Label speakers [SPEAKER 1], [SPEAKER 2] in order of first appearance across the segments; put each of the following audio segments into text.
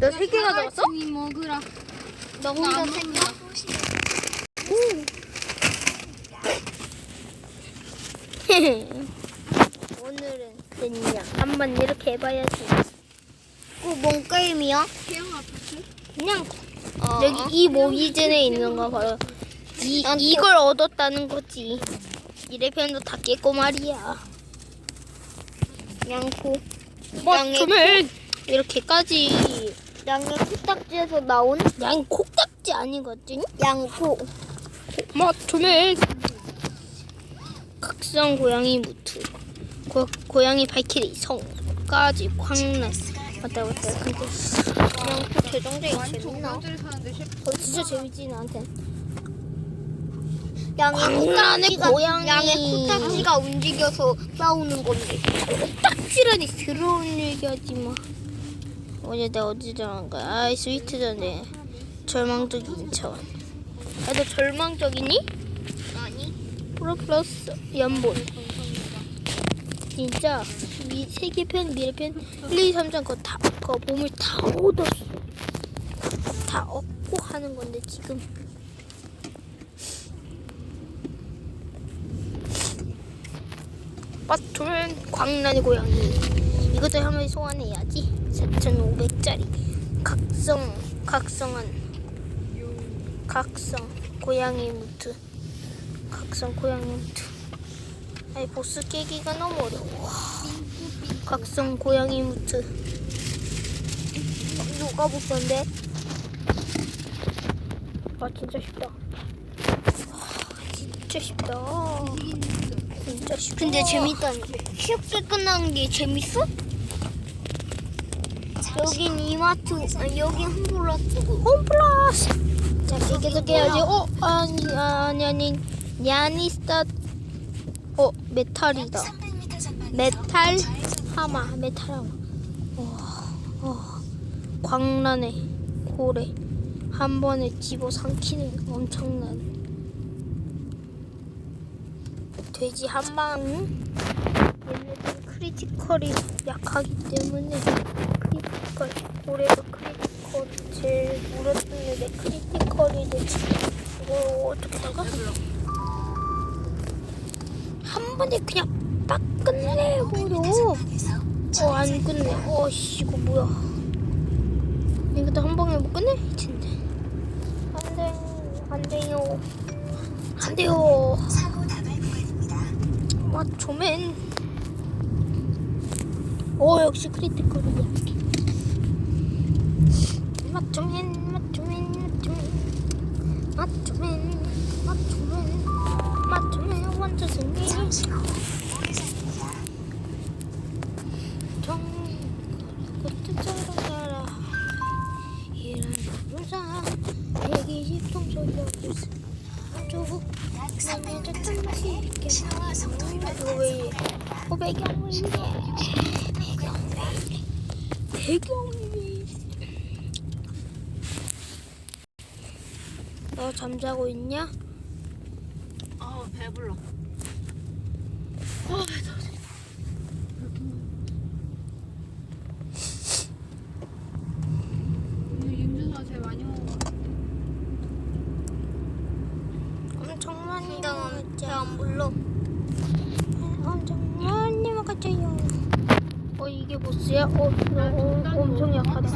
[SPEAKER 1] 너 세 개 가져왔어?
[SPEAKER 2] 이 먹으라. 너나
[SPEAKER 3] 혼자 안세
[SPEAKER 2] 먹는다.
[SPEAKER 1] 오늘은 그냥 한번 이렇게 해봐야지.
[SPEAKER 3] 그뭔 게임이야?
[SPEAKER 2] 태영아 부츠?
[SPEAKER 1] 그냥
[SPEAKER 3] 어.
[SPEAKER 1] 여기 이 모기즌에 있는 거 바로 이 이걸 얻었다는 거지. 이래편도 다 깼고 말이야.
[SPEAKER 3] 양코.
[SPEAKER 1] 뭐
[SPEAKER 3] 양의
[SPEAKER 1] 좀 이렇게까지
[SPEAKER 3] 양의 코딱지에서 나온
[SPEAKER 1] 양 콕딱지 아니거든?
[SPEAKER 3] 양코.
[SPEAKER 1] 맞춤에 각성 고양이 무트 고, 고양이 발키리 성까지 광란 맞다 맞다 근데
[SPEAKER 3] 양코
[SPEAKER 2] 완전
[SPEAKER 3] 재밌나?
[SPEAKER 1] 어, 진짜 재밌지 나한테
[SPEAKER 3] 양의
[SPEAKER 1] 광란의
[SPEAKER 3] 코딱지가
[SPEAKER 1] 고양이.
[SPEAKER 3] 양의 코딱지가 움직여서 싸우는 건데.
[SPEAKER 1] 딱지라니 더러운 얘기하지 마 어제 내가 어디 전한 거야? 아이 스위트 전에. 절망적인 차원. 나도 절망적이니?
[SPEAKER 3] 아니.
[SPEAKER 1] 프로 플러스 연본. 진짜. 미, 세계 편 미래 편 1, 2, 3장 그거 다 그거 보물 다 얻었어. 다 얻고 하는 건데 지금. 맞춤은 광란의 고양이. 이것도 한번 소환해야지 4,500짜리. 각성 각성한 각성 고양이 무트. 각성 고양이 무트. 아이 보스 깨기가 너무 어려워. 각성 고양이 무트. 어, 누가 보스인데? 아 진짜 쉽다. 아, 진짜 쉽다. 진짜 쉽다.
[SPEAKER 3] 근데 재밌다는 게 쉽게 끝나는 게 재밌어? 여긴 이마트, 아니 여긴 홈플러스고.
[SPEAKER 1] 홈플러스. 자 계속 해야지. 어 아니 아니 아니. 야니스타 어 메탈이다. 메탈 하마 메탈 하마. 와, 와, 광란의 고래. 한 번에 집어 삼키는 엄청난. 돼지 한방. 얘네들 크리티컬이 약하기 때문에 크리티컬 고래가 크리티컬 제일 물었는데 크리티컬이 되지 이거 어떻게 나가? 한 번에 그냥 빡 끝내버려 어안 끝내. 어씨 이거 뭐야. 이것도 한 방에 못 끝내? 이 텐데 안돼 안돼요. 안돼요. 마초맨. 오 역시 크리티컬이야 마초맨 마초맨 마초맨 마초맨 마초맨 마초맨 완전 승리 정그것도 자라 이런 부사 120 통 소리 없어 아주 나는 조금 맛있게 이거 왜 어, 배경이 이래 배경이 배경이 너 잠자고 있냐?
[SPEAKER 2] 아 배불러. 오늘 윤준아 제일 많이 먹어.
[SPEAKER 1] 엄청 많이 먹었죠
[SPEAKER 3] 배안 불러.
[SPEAKER 1] 엄청 많이 먹었죠요 어 이게 보스야? 어, 어, 어 엄청 약하다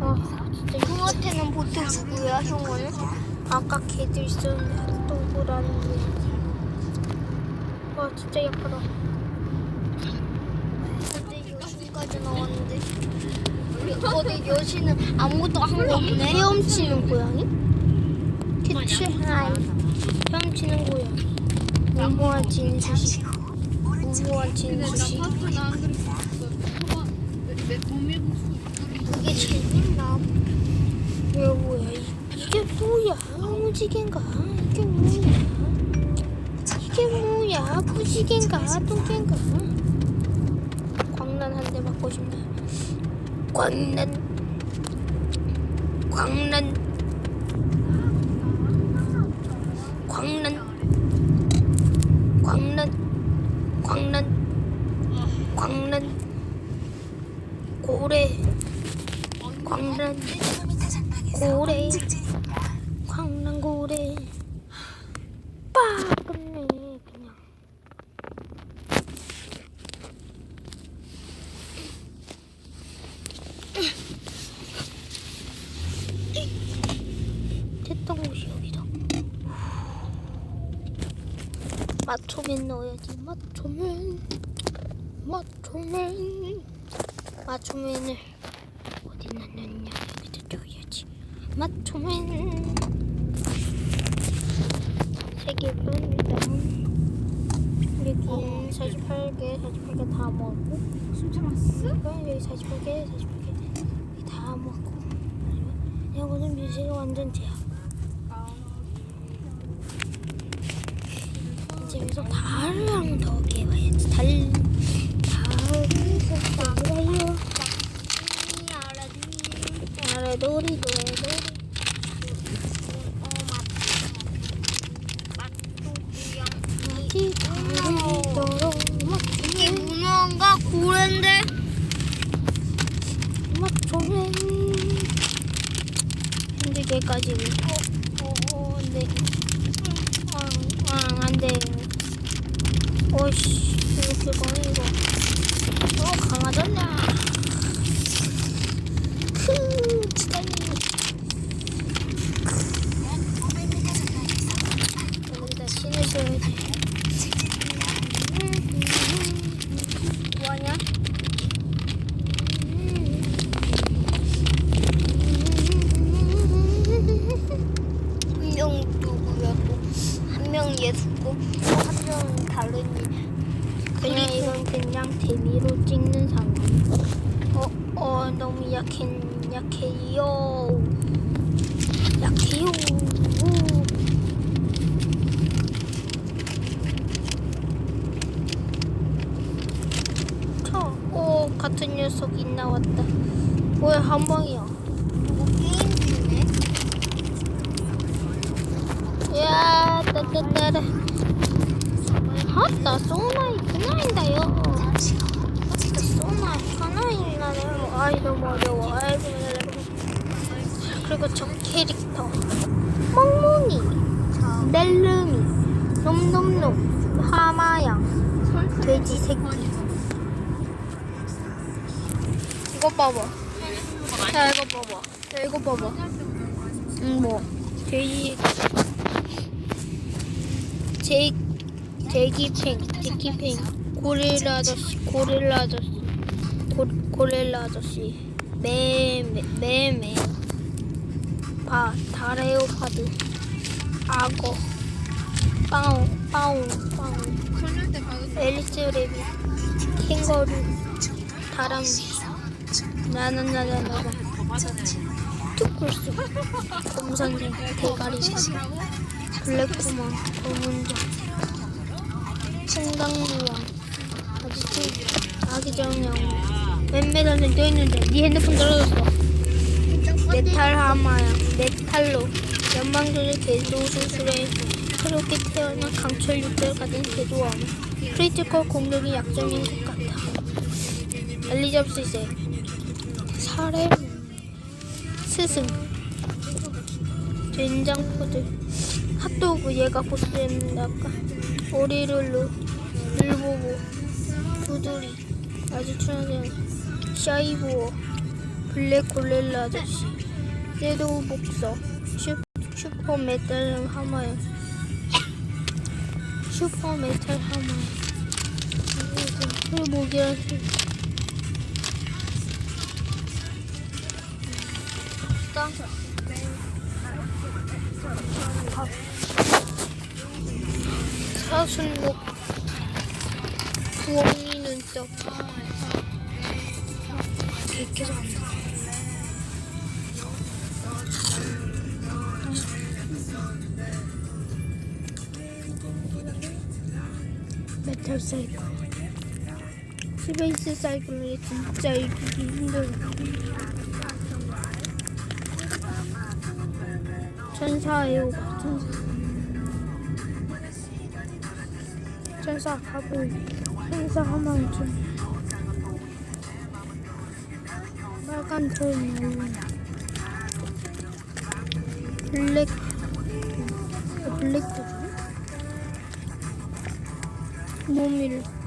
[SPEAKER 1] 아 진짜
[SPEAKER 3] 형한테는 보스 누구야, 형은?
[SPEAKER 1] 아까 걔들 있었는데 동그라는데 와 진짜 약하다
[SPEAKER 3] 근데 여신까지 나왔는데. 어디 여신은 아무것도 한 거 없네.
[SPEAKER 1] 헤엄치는 고양이? 그치? 하이 헤엄치는 고양이 무모한 진수시 무모한
[SPEAKER 2] 근데 모밀국수.
[SPEAKER 3] 그게 재밌나?
[SPEAKER 1] 이게 뭐야 이- 이게 뭐야? 무지개인가? 이게 뭐야? 이게 뭐야? 부지개인가? 똥개인가? 광란 한 대 맞고 싶네. 광란. 광란 광란 광란 광란 고래 광란 고래 광란 고래 빠 끝내 그냥 됐던 곳이 여기다 마초맨 넣어야지. 마초맨 마초맨 마초맨을 어디 놨느냐. 여기다 넣어야지. 마초맨 세개 뿌립니다. 여기 48개 48개 다 먹고.
[SPEAKER 2] 술 참았어?
[SPEAKER 1] 여기 48개 48개. 여기 다 먹고. 보는 뮤직은 완전 제야 달을 한번 더 깨봐야지 달 섞어봐요 아래 놀이 놀이 놀이
[SPEAKER 3] 이게 문어인가 고래인데?
[SPEAKER 1] 맞춰맨 한두 개까지 어, 네. 아, 아, 안 돼. 오씨, 이렇게 가네, 이거. 어, 강하잖냐. 크, 치다니. 여기다 신을 써야지. 뭐하냐?
[SPEAKER 3] 한 명 누구야 또? 한 명 예수고 한 명 다른이.
[SPEAKER 1] 그냥 이건 그냥 재미로 찍는 상황. 어, 어, 너무 약해, 약해요. 약해요. 쳐. 오, 같은 녀석이 나왔다. 뭐야, 한 방이야.
[SPEAKER 3] 누구 게임 중이네?
[SPEAKER 1] 야, 따따따라. 아따, 소나 있구나인다요. 소나 하나 있나요? 아이, 너무 어려워. 아이고. 그리고 저 캐릭터. 멍멍이, 넬름이, 놈놈놈, 하마양, 돼지 새끼. 이거 봐봐. 야, 이거 봐봐. 야, 이거 봐봐. 응, 뭐. 돼지 제 제기팽 제기팽 고릴라 아저씨 고릴라 아저씨 고, 고릴라 아저씨. 매매매 바 다레오파드. 악어.
[SPEAKER 2] 설날 때 가서
[SPEAKER 1] 앨리스 레비 캥거루. 나는 나는 뚜꿀수. 곰선생 대가리선 블랙구마 검은자. 청강루왕. 아지트 아기정령 웬매단에 떠있는데 네 핸드폰 떨어졌어. 메탈 하마야. 메탈로. 연방조절 궤도 수술에 새롭게 태어난 강철 육절 가진 궤도함 크리티컬 공격이 약점인 것 같아. 엘리잡스세 사례 스승. 된장푸드. 핫도그 얘가 보스였는데 아까. 오리룰루. 일보보. 두드리. 아주 추천해요 샤이보어 블랙 골렐라 아저씨. 섀도우 복서. 슈, 슈퍼 메탈 하마요 슈퍼 메탈 하마요 그리고 목이랑 사순목. 부엉이 눈썹 개께서 메탈 사이클. 스페이스 사이클이 진짜 이기기 힘들어. 천사예요 천사. 천사 가볼 천사 하나는 좀 빨간 란턴 블랙 블랙도 모밀 뭐야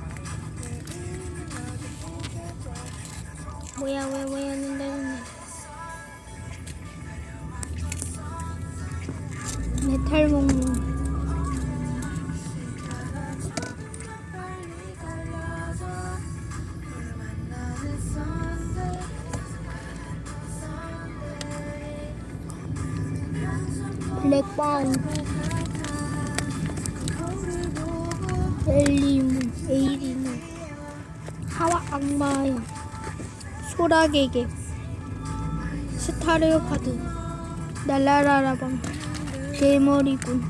[SPEAKER 1] 블랙반 엘리문 에이리문 하와 악마야 소라게게. 스타레오파드. 날라라라방 대머리군.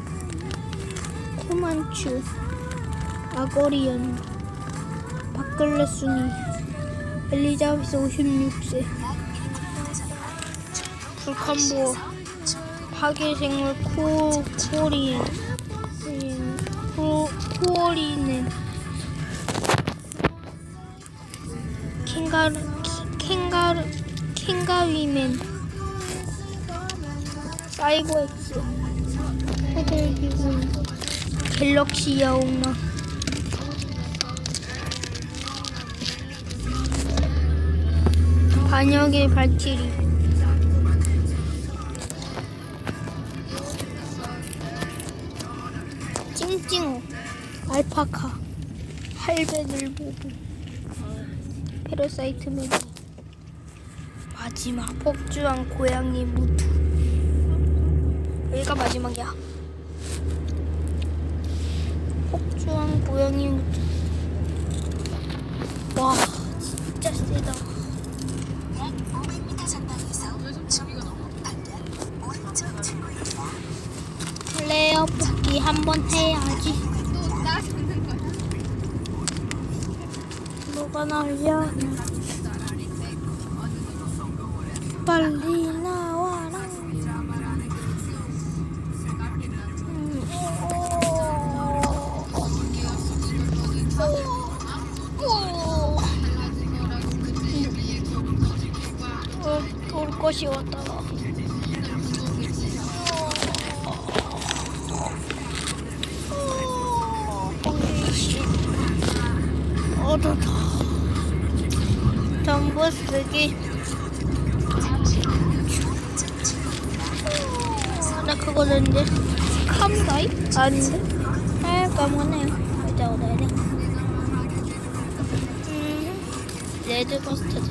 [SPEAKER 1] 코만추. 아거리언. 바클레순이. 엘리자베스 56세. 불칸보 파괴생물 코, 코리엔 음, 코, 코어리는 캥가루 키- 캥가루 캥가위맨. 사이버엑스. 해들기군 갤럭시 야옹마. 반역의 발키리 알파카. 할배들보고 페로사이트 메리 마지막. 폭주한 고양이 무트 여기가 마지막이야. 폭주한 고양이 무트 와 진짜 세다. 플레이어 뽑기 한번 해야지
[SPEAKER 2] 또나 잡는 거야.
[SPEAKER 1] 뭐가 나올려 빨리 전부 쓰기 나 그거 냈는데 캄가이? 아닌데? 아 까먹었네요 이제 얻어야 돼 음, 레드버스터드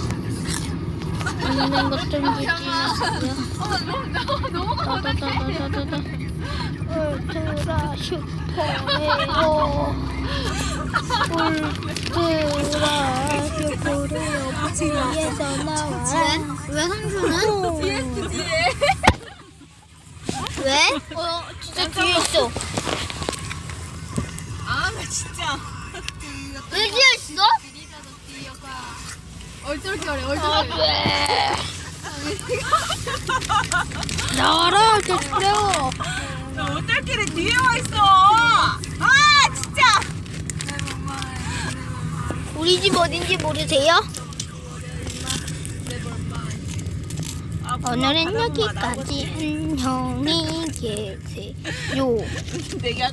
[SPEAKER 1] 있는 것좀 유지하고요. 다다다다다다다 울트라 슈퍼 헤어 나와
[SPEAKER 3] 왜? 왜?
[SPEAKER 1] 어 진짜 뒤에 있어
[SPEAKER 2] 아, 나 진짜.
[SPEAKER 3] 왜 뒤에 있어?
[SPEAKER 2] 얼떨결에, 얼떨결에.
[SPEAKER 1] 나와라 저
[SPEAKER 4] 뒤에 와 있어? 아 진짜.
[SPEAKER 1] 우리 집 어딘지 모르세요?
[SPEAKER 4] 아,
[SPEAKER 1] 오늘은. 여기까지 안녕히 계세요
[SPEAKER 4] 내가